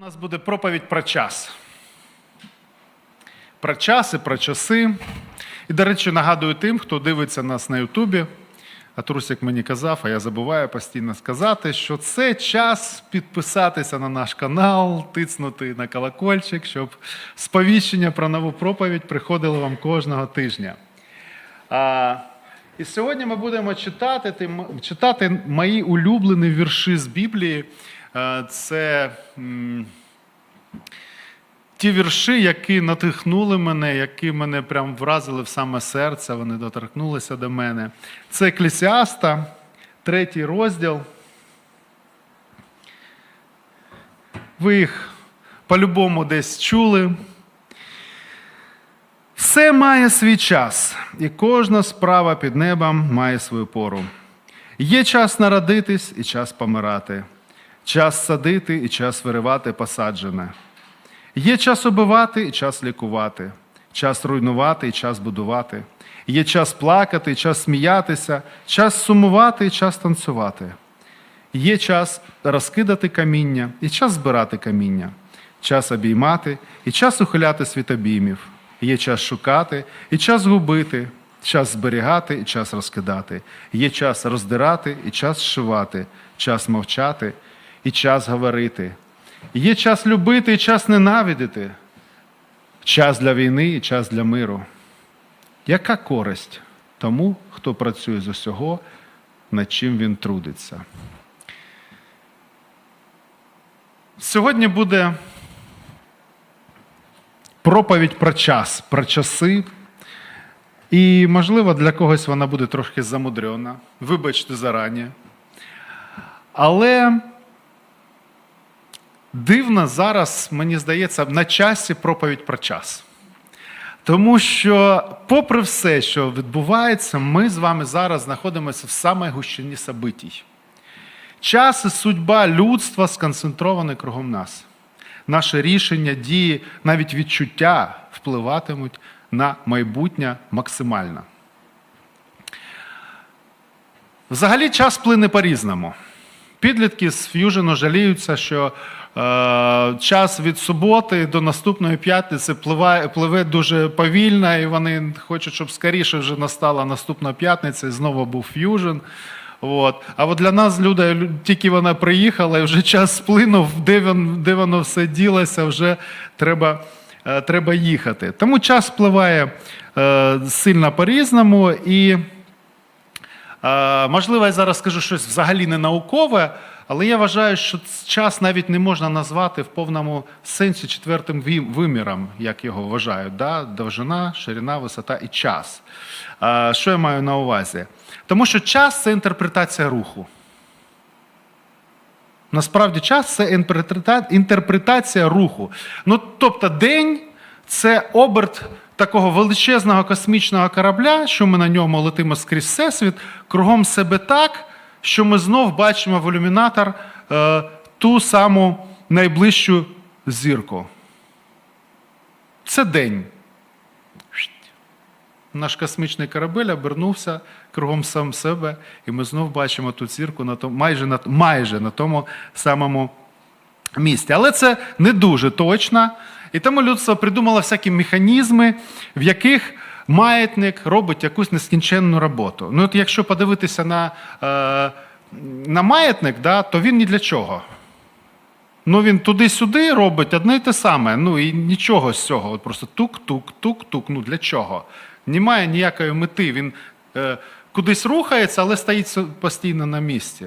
У нас буде проповідь про час. Про час і про часи. І, до речі, нагадую тим, хто дивиться нас на Ютубі. А Трусик мені казав, а я забуваю постійно сказати, що це час підписатися на наш канал, тиснути на колокольчик, щоб сповіщення про нову проповідь приходило вам кожного тижня. А, і сьогодні ми будемо читати, читати мої улюблені вірші з Біблії. Е, Це ті вірші, які натихнули мене, які мене прям вразили в саме серце, вони доторкнулися до мене. Це Еклесіаста, третій розділ. Ви їх по-любому десь чули. Все має свій час, і кожна справа під небом має свою пору. Є час народитись і час помирати, час садити і час виривати посаджене. Є час убивати і час лікувати, час руйнувати і час будувати. Є час плакати час сміятися, час сумувати і час танцювати. Є час розкидати каміння і час збирати каміння, час обіймати і час ухиляти світ обіймів. Є час шукати і час губити, час зберігати і час розкидати. Є час роздирати і час зшивати, час мовчати і час говорити. Є час любити і час ненавидити, час для війни і час для миру. Яка користь тому, хто працює з усього, над чим він трудиться? Сьогодні буде проповідь про час, про часи. І, можливо, для когось вона буде трошки замудрена. Вибачте зарані. Але дивно зараз, мені здається, на часі проповідь про час. Тому що, попри все, що відбувається, ми з вами зараз знаходимося в самій гущині собитій. Час і судьба людства сконцентровані кругом нас. Наше рішення, дії, навіть відчуття впливатимуть на майбутнє максимально. Взагалі час плине по-різному. Підлітки з ф'южену жаліються, що е, час від суботи до наступної п'ятниці пливе, пливе дуже повільно, і вони хочуть, щоб скоріше вже настала наступна п'ятниця і знову був ф'южн. От. А от для нас, люди, тільки вона приїхала, і вже час сплинув, де, він, де воно все ділося, вже треба, е, треба їхати. Тому час впливає е, сильно по-різному. І Можливо, я зараз скажу щось взагалі не наукове, але я вважаю, що час навіть не можна назвати в повному сенсі четвертим виміром, як його вважають. Да? Довжина, ширина, висота і час. Е, Що я маю на увазі? Тому що час це інтерпретація руху. Насправді час це інтерпретація руху. Ну, тобто, день це оберт такого величезного космічного корабля, що ми на ньому летимо скрізь всесвіт, кругом себе так, що ми знов бачимо в ілюмінатор е, ту саму найближчу зірку. Це день. Наш космічний корабель обернувся кругом сам себе, і ми знов бачимо ту зірку на тому, майже, на, майже на тому самому місці. Але це не дуже точно. І тому людство придумало всякі механізми, в яких маятник робить якусь нескінченну роботу. Ну, от якщо подивитися на, е, на маятник, да, то він ні для чого. Ну, він туди-сюди робить одне й те саме. Ну і нічого з цього. От просто тук-тук, тук-тук. Ну для чого? Немає ніякої мети. Він е, кудись рухається, але стоїть постійно на місці.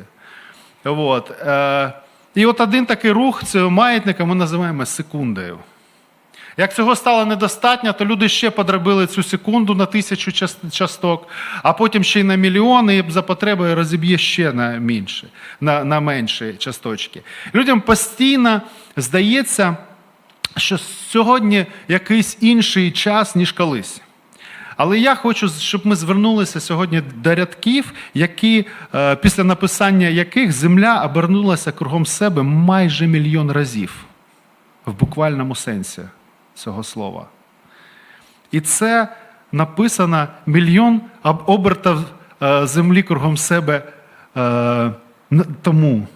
От. Е, і от один такий рух цього маятника ми називаємо секундою. Як цього стало недостатньо, то люди ще подробили цю секунду на тисячу часток, а потім ще й на мільйони, і за потребою розіб'є ще на менше, на, на менші часточки. Людям постійно здається, що сьогодні якийсь інший час, ніж колись. Але я хочу, щоб ми звернулися сьогодні до рядків, які, е, після написання яких земля обернулася кругом себе майже мільйон разів в буквальному сенсі цього слова. І це написано мільйон об- обертів е, землі кругом себе е, тому.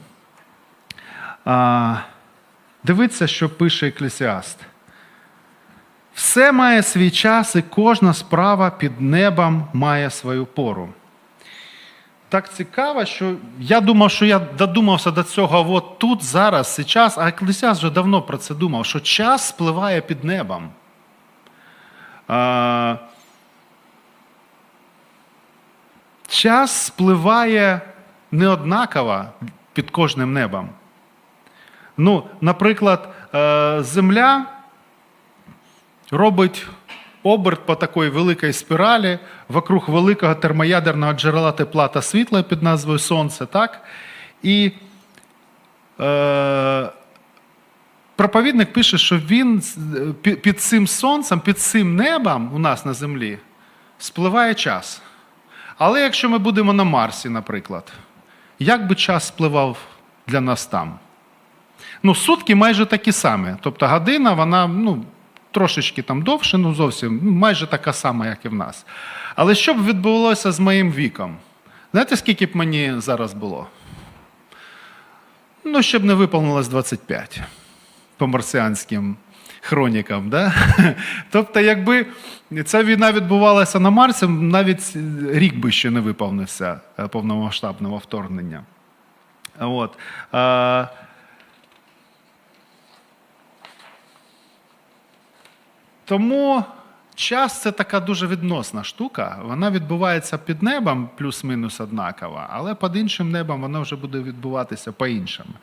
А, Дивіться, що пише Еклесіаст. Все має свій час, і кожна справа під небом має свою пору. Так цікаво, що я думав, що я додумався до цього от тут, зараз, зараз, а Еклесіаст вже давно про це думав, що час спливає під небом. А, час спливає неоднаково під кожним небом. Ну, наприклад, е, Земля робить оберт по такій великій спіралі вокруг великого термоядерного джерела тепла та світла під назвою Сонце, так? І е, проповідник пише, що він під цим сонцем, під цим небом у нас на землі спливає час. Але якщо ми будемо на Марсі, наприклад, як би час спливав для нас там? Ну, сутки майже такі самі. Тобто година, вона ну, трошечки там довше, ну зовсім ну, майже така сама, як і в нас. Але що б відбулося з моїм віком? Знаєте, скільки б мені зараз було? Ну, щоб не виповнилось 25 по марсіанським хронікам. Да? Тобто, якби ця війна відбувалася на Марсі, навіть рік би ще не виповнився е, повномасштабного вторгнення. От. Тому час це така дуже відносна штука. Вона відбувається під небом, плюс-мінус однаково, але під іншим небом вона вже буде відбуватися по-іншому.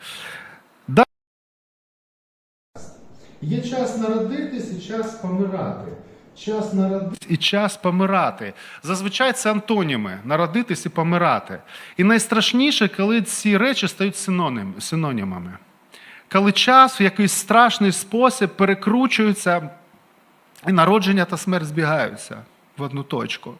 Є час народитись і час помирати. Час народитись і час помирати. Зазвичай це антоніми народитись і помирати. І найстрашніше, коли ці речі стають синонім, синонімами. Коли час в якийсь страшний спосіб перекручується і народження та смерть збігаються в одну точку.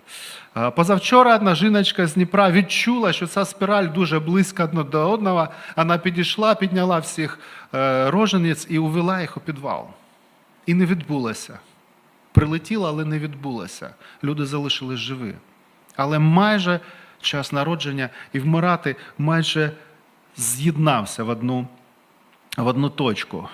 Позавчора одна жіночка з Дніпра відчула, що ця спіраль дуже близько одна до одного. Вона підійшла, підняла всіх е, рожениць і увела їх у підвал. І не відбулося. Прилетіла, але не відбулося. Люди залишились живі. Але майже час народження і вмирати майже з'єднався в одну, в одну точку.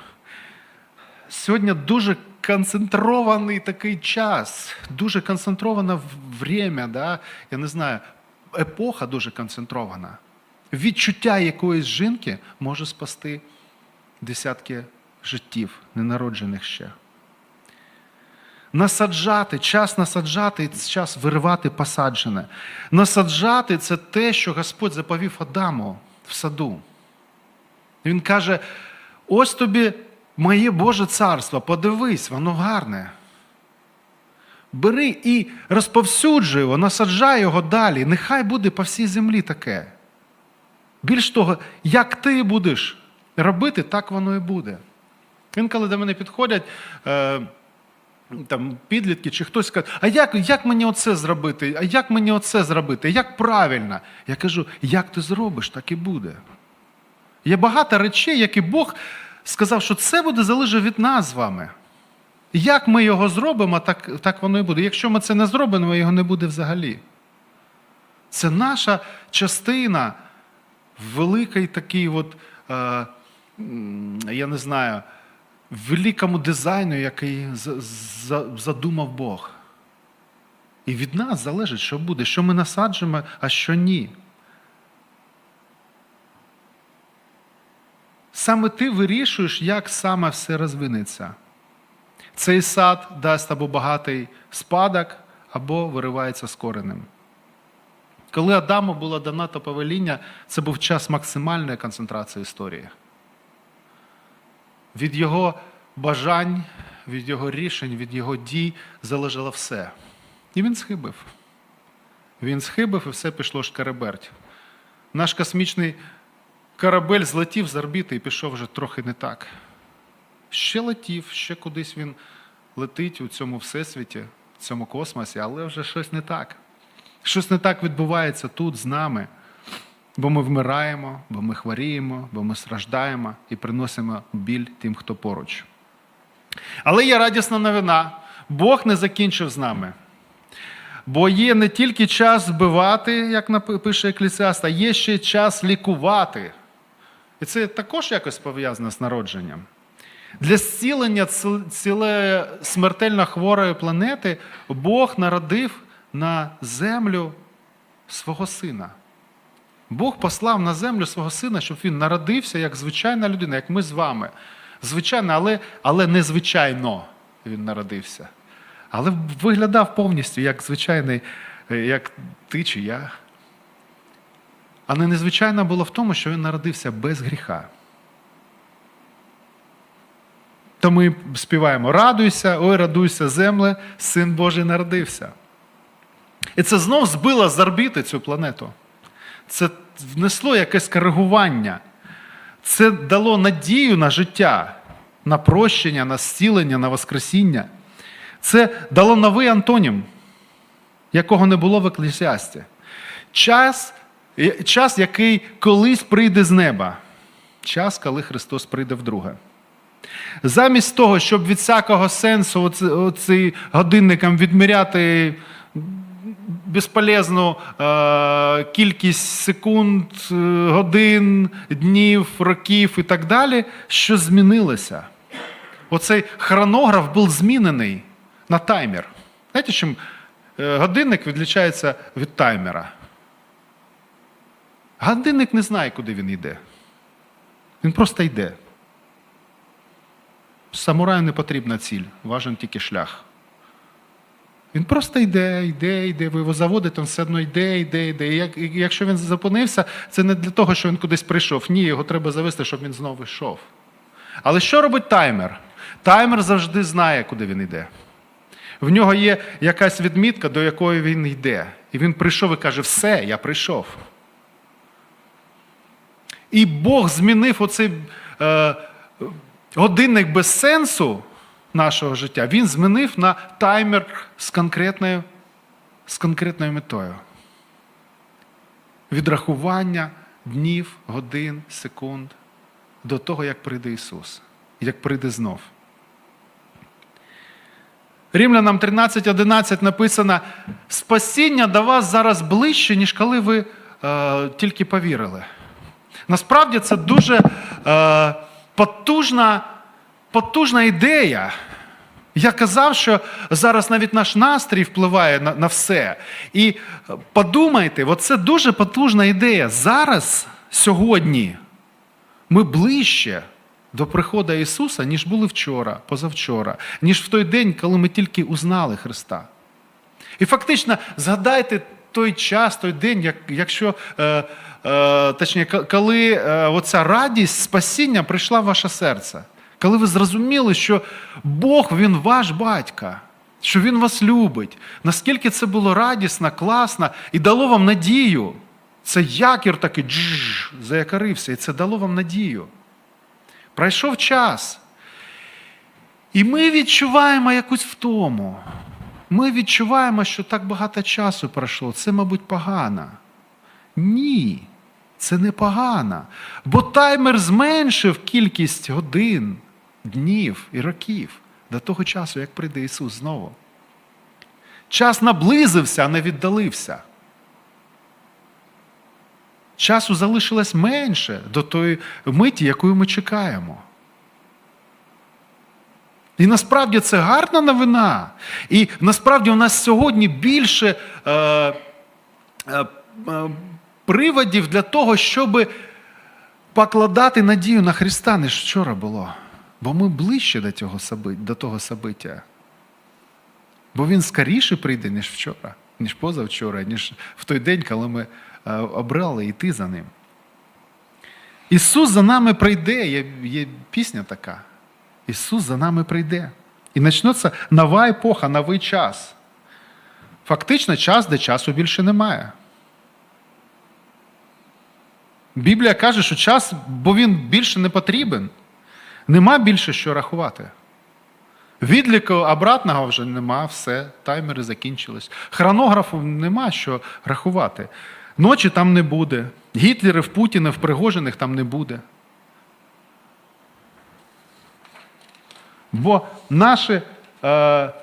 Сьогодні дуже концентрований такий час, дуже концентроване время, да? я не знаю, епоха дуже концентрована. Відчуття якоїсь жінки може спасти десятки життів, ненароджених ще. Насаджати, час насаджати і час виривати посаджене. Насаджати це те, що Господь заповів Адаму в саду. Він каже: ось тобі моє Боже царство, подивись, воно гарне. Бери і розповсюджуй його, насаджай його далі. Нехай буде по всій землі таке. Більш того, як ти будеш робити, так воно і буде. Інколи до мене підходять е, там, підлітки чи хтось каже, а як, як мені оце зробити? А як мені оце зробити? Як правильно? Я кажу, як ти зробиш, так і буде. Є багато речей, які Бог сказав, що це буде залежати від нас з вами. Як ми його зробимо, так, так воно і буде. Якщо ми це не зробимо, його не буде взагалі. Це наша частина великий такий, от, е, я не знаю, великому дизайну, який за- за- задумав Бог. І від нас залежить, що буде, що ми насаджуємо, а що ні. Саме ти вирішуєш, як саме все розвинеться. Цей сад дасть або багатий спадок, або виривається з коренем. Коли Адаму було дано то повеління, це був час максимальної концентрації історії. Від його бажань, від його рішень, від його дій залежало все. І він схибив. Він схибив і все пішло шкереберть. Наш космічний корабель злетів з орбіти і пішов вже трохи не так. Ще летів, ще кудись він летить у цьому всесвіті, в цьому космосі, але вже щось не так. Щось не так відбувається тут з нами. Бо ми вмираємо, бо ми хворіємо, бо ми страждаємо і приносимо біль тим, хто поруч. Але є радісна новина. Бог не закінчив з нами. Бо є не тільки час збивати, як пише Еклесіаст, а є ще час лікувати. І це також якось пов'язане з народженням. Для зцілення ці- ціле смертельно хворої планети Бог народив на землю свого сина. Бог послав на землю свого сина, щоб він народився як звичайна людина, як ми з вами. Звичайно, але, але незвичайно він народився. Але виглядав повністю як звичайний, як ти чи я. Але незвичайно було в тому, що він народився без гріха. То ми співаємо Радуйся, ой, радуйся, земле, син Божий народився. І це знов збило з орбіти цю планету. Це внесло якесь коригування. Це дало надію на життя, на прощення, на зцілення, на воскресіння. Це дало новий антонім, якого не було в еклесіасті. Час, час, який колись прийде з неба. Час, коли Христос прийде вдруге. Замість того, щоб від всякого сенсу оці годинникам відміряти безполезну е, кількість секунд, е, годин, днів, років і так далі, що змінилося. Оцей хронограф був змінений на таймер. Знаєте, чим е, годинник відлічається від таймера? Годинник не знає, куди він йде. Він просто йде. Самураю не потрібна ціль, важен тільки шлях. Він просто йде, йде, йде, ви його заводите, він все одно йде, йде, йде. І якщо він зупинився, це не для того, що він кудись прийшов. Ні, його треба завести, щоб він знову йшов. Але що робить таймер? Таймер завжди знає, куди він йде. В нього є якась відмітка, до якої він йде. І він прийшов і каже: все, я прийшов. І Бог змінив оцей е, годинник без сенсу нашого життя, він змінив на таймер з конкретною, з конкретною метою. Відрахування днів, годин, секунд до того, як прийде Ісус, як прийде знов. Римлянам 13.11 написано: спасіння до вас зараз ближче, ніж коли ви е, тільки повірили. Насправді це дуже е, потужна, потужна ідея. Я казав, що зараз навіть наш настрій впливає на, на все. І е, подумайте, це дуже потужна ідея. Зараз, сьогодні, ми ближче до приходу Ісуса, ніж були вчора, позавчора, ніж в той день, коли ми тільки узнали Христа. І фактично, згадайте той час, той день, як, якщо, е, е, точніше, коли е, оця радість спасіння прийшла в ваше серце. Коли ви зрозуміли, що Бог Він ваш батько, що Він вас любить, наскільки це було радісно, класно і дало вам надію. Це якір такий джж, заякарився, і це дало вам надію. Пройшов час. І ми відчуваємо якусь втому. Ми відчуваємо, що так багато часу пройшло. Це, мабуть, погано. Ні, це не погано. Бо таймер зменшив кількість годин, днів і років до того часу, як прийде Ісус знову. Час наблизився, а не віддалився. Часу залишилось менше до тої миті, якою ми чекаємо. І насправді це гарна новина. І насправді у нас сьогодні більше е, е, е, приводів для того, щоб покладати надію на Христа, ніж вчора було. Бо ми ближче до, цього, до того собиття. Бо він скоріше прийде, ніж вчора, ніж позавчора, ніж в той день, коли ми е, обрали йти за ним. Ісус за нами прийде, є, є пісня така. Ісус за нами прийде. І почнеться нова епоха, новий час. Фактично час, де часу більше немає. Біблія каже, що час, бо він більше не потрібен. Нема більше що рахувати. Відліку обратного вже нема, все, таймери закінчились. Хронографу нема що рахувати. Ночі там не буде. Гітлерів, Путінів, Пригожиних там не буде. Бо наші, е,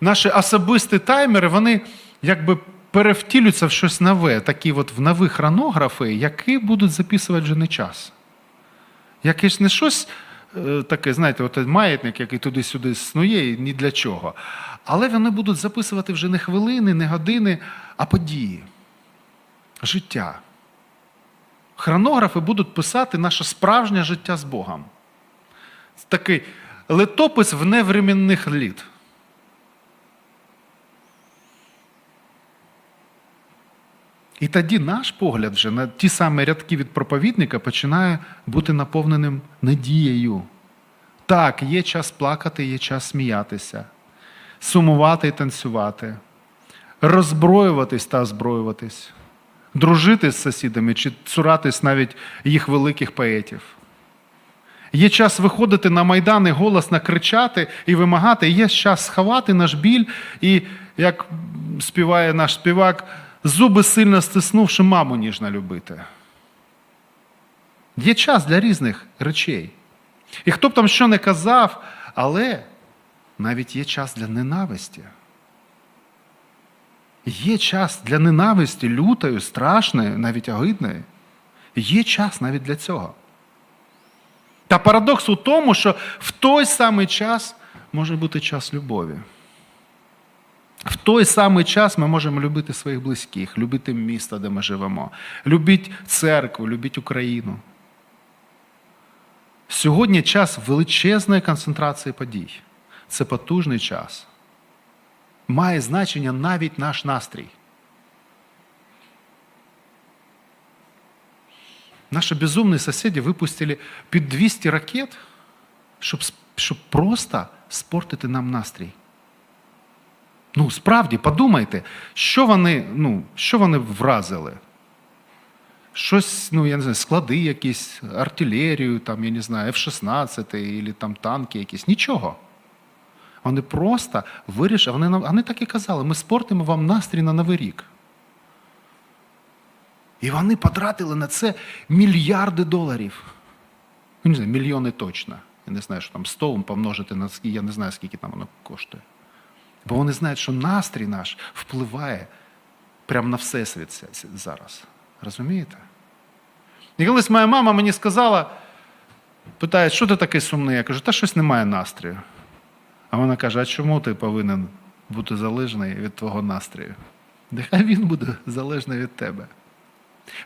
наші особисті таймери, вони якби перевтілюються в щось нове, такі от в нові хронографи, які будуть записувати вже не час. Якесь не щось е, таке, знаєте, от маятник, який туди-сюди снує, і ні для чого. Але вони будуть записувати вже не хвилини, не години, а події, життя. Хронографи будуть писати наше справжнє життя з Богом. Такий летопис вневременних літ. І тоді наш погляд вже на ті самі рядки від проповідника починає бути наповненим надією. Так, є час плакати, є час сміятися, сумувати і танцювати, роззброюватись та озброюватись, дружити з сусідами чи цуратись навіть їх великих поетів. Є час виходити на майдан і голосно кричати і вимагати. Є час сховати наш біль і, як співає наш співак, зуби сильно стиснувши маму ніжно любити. Є час для різних речей. І хто б там що не казав, але навіть є час для ненависті. Є час для ненависті лютої, страшної, навіть огидної. Є час навіть для цього. Та парадокс у тому, що в той самий час може бути час любові. В той самий час ми можемо любити своїх близьких, любити місто, де ми живемо, любити церкву, любити Україну. Сьогодні час величезної концентрації подій. Це потужний час. Має значення навіть наш настрій. Наши безумные соседи выпустили під 200 ракет, щоб, щоб просто спортити нам настрій. Ну, справді, подумайте, що вони, ну, що вони вразили? Щось, ну, я не знаю, склади якісь, артилерію, там, я не знаю, F-16 або там танки якісь. Нічого. Вони просто вирішили, вони, вони так і казали, ми спортимо вам настрій на Новий рік. І вони потратили на це мільярди доларів. Ну, не знаю, мільйони точно. Я не знаю, що там 100 помножити на я не знаю, скільки там воно коштує. Бо вони знають, що настрій наш впливає прямо на всесвіт зараз. Розумієте? І колись моя мама мені сказала, питає, що ти такий сумний? Я кажу, та щось немає настрою. А вона каже: а чому ти повинен бути залежний від твого настрою? Нехай він буде залежний від тебе.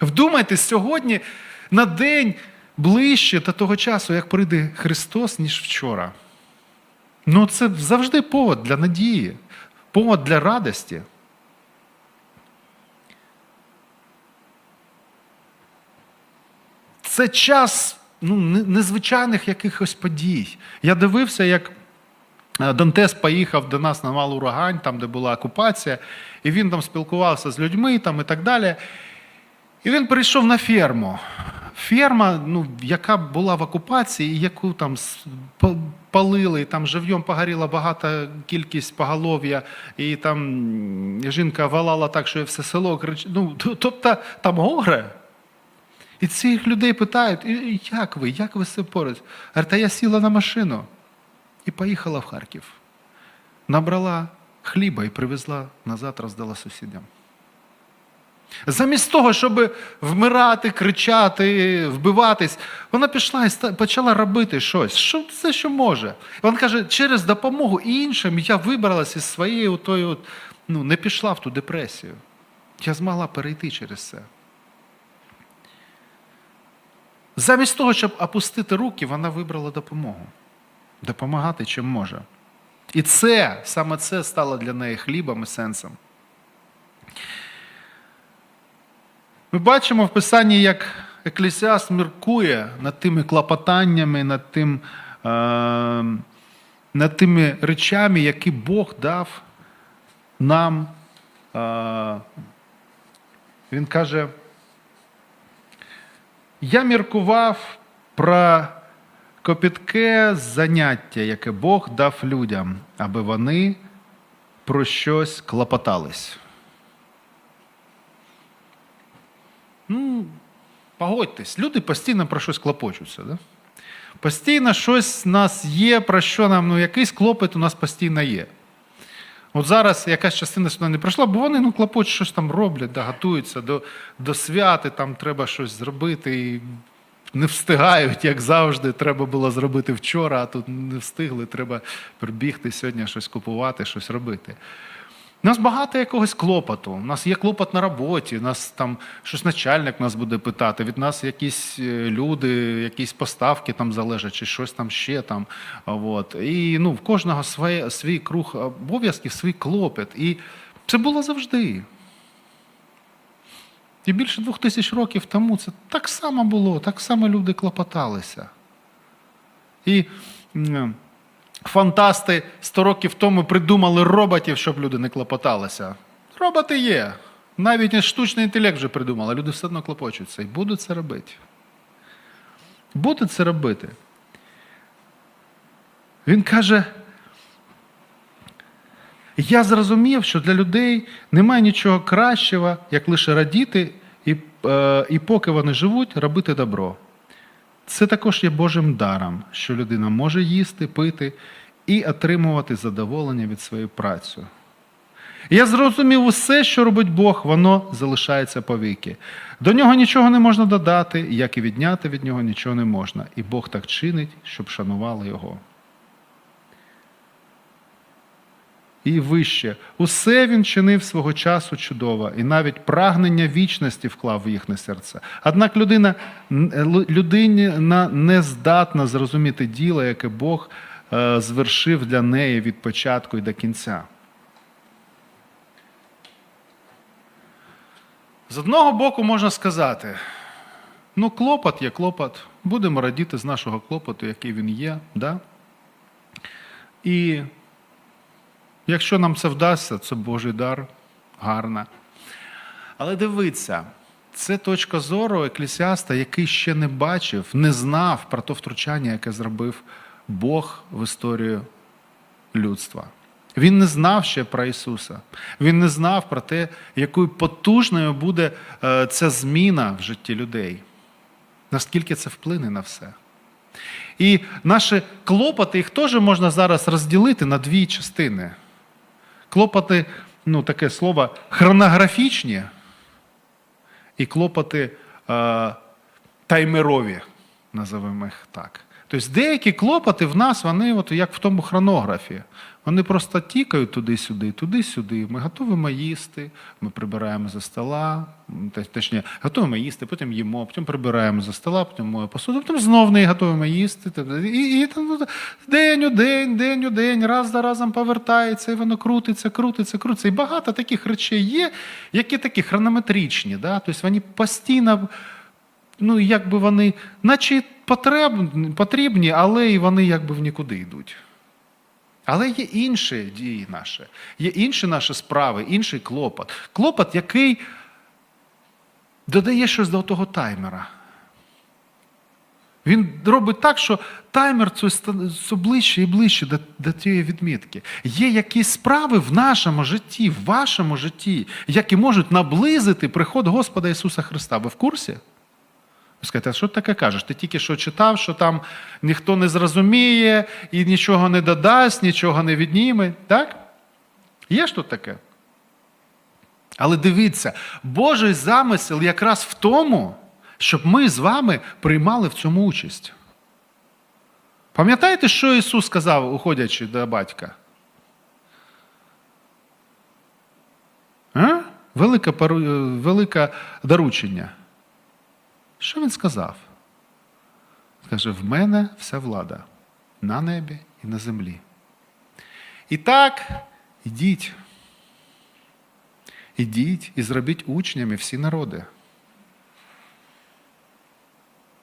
Вдумайтесь сьогодні на день ближче до того часу, як прийде Христос, ніж вчора. Ну, це завжди повод для надії, повод для радості. Це час ну, незвичайних якихось подій. Я дивився, як Е, Дантес поїхав до нас на Малу Рогань, там, де була окупація, і він там спілкувався з людьми там, і так далі. І він прийшов на ферму. Ферма, ну, яка була в окупації, яку там палили, там живьом погоріла багата кількість поголов'я, і там жінка валала так, що все село крич... Ну, тобто там горе. І цих людей питають, «І- і як ви, як ви цим поруч? Та я сіла на машину і поїхала в Харків. Набрала хліба і привезла назад, роздала сусідям. Замість того, щоб вмирати, кричати, вбиватись, вона пішла і почала робити щось. Що, все, що може. Вона каже, через допомогу іншим я вибралася із своєї отої, от, ну, не пішла в ту депресію. Я змогла перейти через це. Замість того, щоб опустити руки, вона вибрала допомогу. Допомагати чим може. І це, саме це стало для неї хлібом і сенсом. Ми бачимо в Писанні, як Еклесіаст міркує над тими клопотаннями, над, тим, е, над тими речами, які Бог дав нам. Е, він каже, я міркував про копітке заняття, яке Бог дав людям, аби вони про щось клопотались. Ну, погодьтесь, люди постійно про щось клопочуться. Да? Постійно щось в нас є, про що нам, ну, якийсь клопіт у нас постійно є. От зараз якась частина сюди не прийшла, бо вони ну, клопочуть, щось там роблять, да, готуються до, до святи, там треба щось зробити. І не встигають, як завжди, треба було зробити вчора, а тут не встигли, треба прибігти сьогодні щось купувати, щось робити. У нас багато якогось клопоту. У нас є клопот на роботі, у нас там щось начальник нас буде питати, від нас якісь е, люди, якісь поставки там залежать, чи щось там ще там. От. І ну, в кожного своє, свій круг обов'язків, свій клопіт. І це було завжди. І більше двох тисяч років тому це так само було, так само люди клопоталися. І фантасти 100 років тому придумали роботів, щоб люди не клопоталися. Роботи є. Навіть штучний інтелект вже придумали, люди все одно клопочуться і будуть це робити. Будуть це робити. Він каже. Я зрозумів, що для людей немає нічого кращого, як лише радіти, і, е, і поки вони живуть, робити добро. Це також є Божим даром, що людина може їсти, пити і отримувати задоволення від своєї праці. Я зрозумів усе, що робить Бог, воно залишається повіки. До нього нічого не можна додати, як і відняти від нього нічого не можна. І Бог так чинить, щоб шанували його. І вище. Усе він чинив свого часу чудово, і навіть прагнення вічності вклав в їхнє серце. Однак людина, людина не здатна зрозуміти діло, яке Бог е, звершив для неї від початку і до кінця. З одного боку можна сказати, ну, клопот є клопот, будемо радіти з нашого клопоту, який він є. Да? І Якщо нам це вдасться, це Божий дар, гарна. Але дивіться, це точка зору еклесіаста, який ще не бачив, не знав про те втручання, яке зробив Бог в історію людства. Він не знав ще про Ісуса. Він не знав про те, якою потужною буде е, ця зміна в житті людей. Наскільки це вплине на все. І наші клопоти, їх теж можна зараз розділити на дві частини. Клопоти, ну таке слово, хронографічні і клопоти е, таймерові, називаємо їх так. Тобто деякі клопоти в нас, вони от як в тому хронографі. Вони просто тікають туди-сюди, туди-сюди. Ми готуємо їсти, ми прибираємо за стола, точніше, готуємо їсти, потім їмо, потім прибираємо за стола, потім моємо посуду, потім знов не готуємо їсти. І, і там ну, день у день, день у день, раз за разом повертається, і воно крутиться, крутиться, крутиться. І багато таких речей є, які такі хронометричні. Да? Тобто вони постійно, ну якби вони, наче потрібні, але і вони якби в нікуди йдуть. Але є інші дії наші, є інші наші справи, інший клопот. Клопот, який додає щось до того таймера. Він робить так, що таймер все ближче і ближче до, до тієї відмітки. Є якісь справи в нашому житті, в вашому житті, які можуть наблизити приход Господа Ісуса Христа. Ви в курсі? Скажете, а що ти таке кажеш? Ти тільки що читав, що там ніхто не зрозуміє і нічого не додасть, нічого не відніме. Так? Є ж тут таке? Але дивіться, Божий замисел якраз в тому, щоб ми з вами приймали в цьому участь. Пам'ятаєте, що Ісус сказав, уходячи до батька? А? Велике, велике доручення. Що він сказав? Каже, в мене вся влада на небі і на землі. І так, ідіть. Ідіть і зробіть учнями всі народи.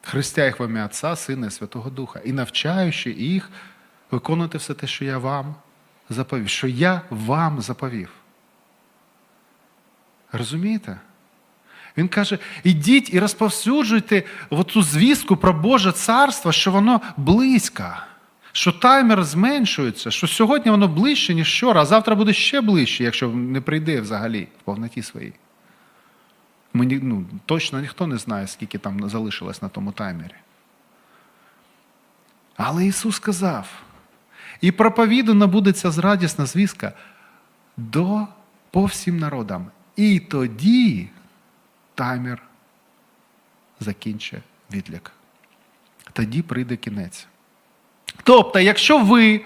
Христя їх в ім'я Отця, Сина і Святого Духа, і навчаючи їх виконувати все те, що я вам заповів, що я вам заповів. Розумієте? Він каже: ідіть і розповсюджуйте цю звістку про Боже царство, що воно близько, що таймер зменшується, що сьогодні воно ближче, ніж вчора, а завтра буде ще ближче, якщо не прийде взагалі в повноті своїй. Ми, ну, Точно ніхто не знає, скільки там залишилось на тому таймері. Але Ісус сказав: і проповідана буде ця зрадісна звістка до по всім народам. І тоді таймер закінчить відлік. тоді прийде кінець. Тобто, якщо ви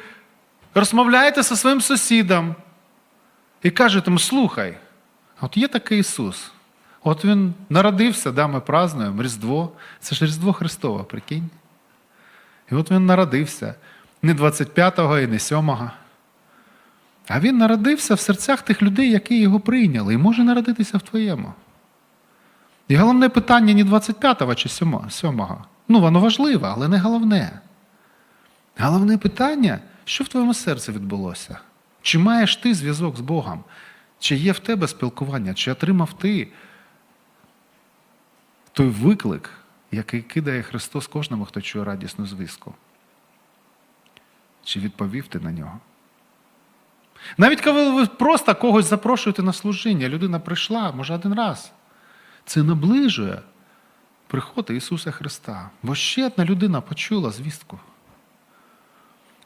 розмовляєте зі своїм сусідом і кажете слухай, от є такий Ісус. От Він народився, да, ми празднуємо Різдво. Це ж Різдво Христове, прикинь. І от він народився не 25-го і не 7-го. А він народився в серцях тих людей, які його прийняли, і може народитися в твоєму. І головне питання не 25-го чи 7-го. Ну, воно важливе, але не головне. Головне питання, що в твоєму серці відбулося? Чи маєш ти зв'язок з Богом? Чи є в тебе спілкування? Чи отримав ти той виклик, який кидає Христос кожному, хто чує радісну звістку? Чи відповів ти на нього? Навіть коли ви просто когось запрошуєте на служіння, людина прийшла, може, один раз. Це наближує приход Ісуса Христа. Бо ще одна людина почула звістку.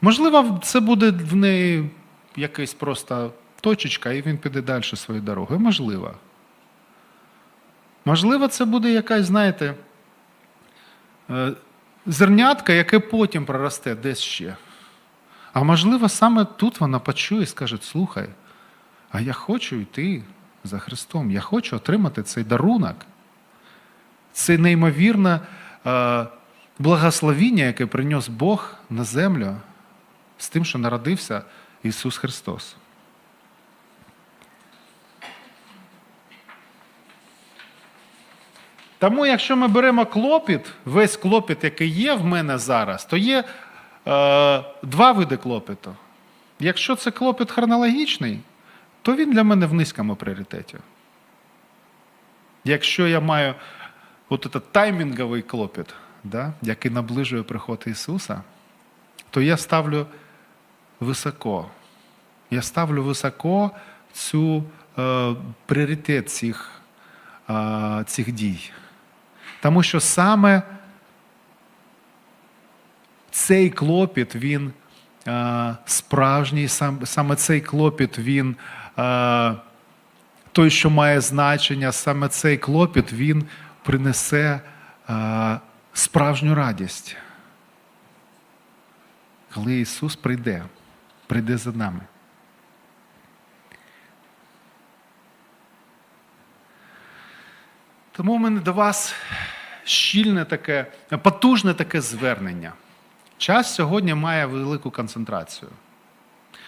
Можливо, це буде в неї якась просто точечка, і він піде далі своєю дорогою. Можливо. Можливо, це буде якась, знаєте, е, зернятка, яке потім проросте десь ще. А можливо, саме тут вона почує і скаже: слухай, а я хочу йти за Христом, я хочу отримати цей дарунок. Це неймовірне е, благословіння, яке принес Бог на землю з тим, що народився Ісус Христос. Тому, якщо ми беремо клопіт, весь клопіт, який є в мене зараз, то є е, два види клопіту. Якщо це клопіт хронологічний, то він для мене в низькому пріоритеті. Якщо я маю от этот таймінговий клопіт, да, який наближує приход Ісуса, то я ставлю високо. Я ставлю високо цю е, пріоритет цих, е, цих дій. Тому що саме цей клопіт, він е, справжній, сам, саме цей клопіт, він той, що має значення, саме цей клопіт, він принесе справжню радість. Коли Ісус прийде, прийде за нами. Тому в мене до вас щільне таке, потужне таке звернення. Час сьогодні має велику концентрацію.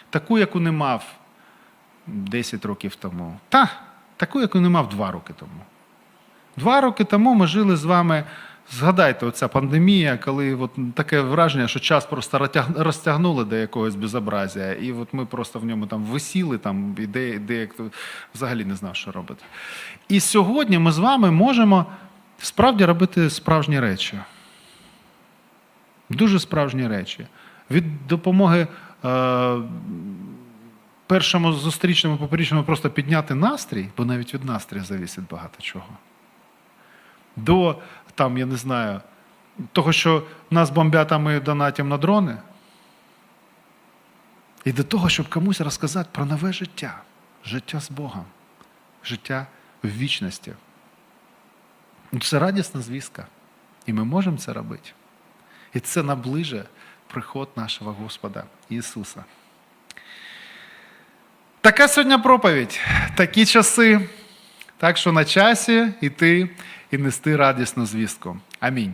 Таку, яку не мав 10 років тому. Та, таку, яку не мав 2 роки тому. Два роки тому ми жили з вами. Згадайте, оця пандемія, коли от таке враження, що час просто розтягнули до якогось безобразія, і от ми просто в ньому там висіли, там і де, де взагалі не знав, що робити. І сьогодні ми з вами можемо справді робити справжні речі. Дуже справжні речі. Від допомоги е, першому зустрічному поперічному просто підняти настрій, бо навіть від настрою завісить багато чого. До там, я не знаю, того, що нас бомбять, а ми донатимо на дрони. І до того, щоб комусь розказати про нове життя, життя з Богом, життя в вічності. Ну, Це радісна звістка. І ми можемо це робити. І це наближує приход нашого Господа Ісуса. Така сьогодні проповідь, такі часи. Так що на часі йти і нести радісну звістку. Амінь.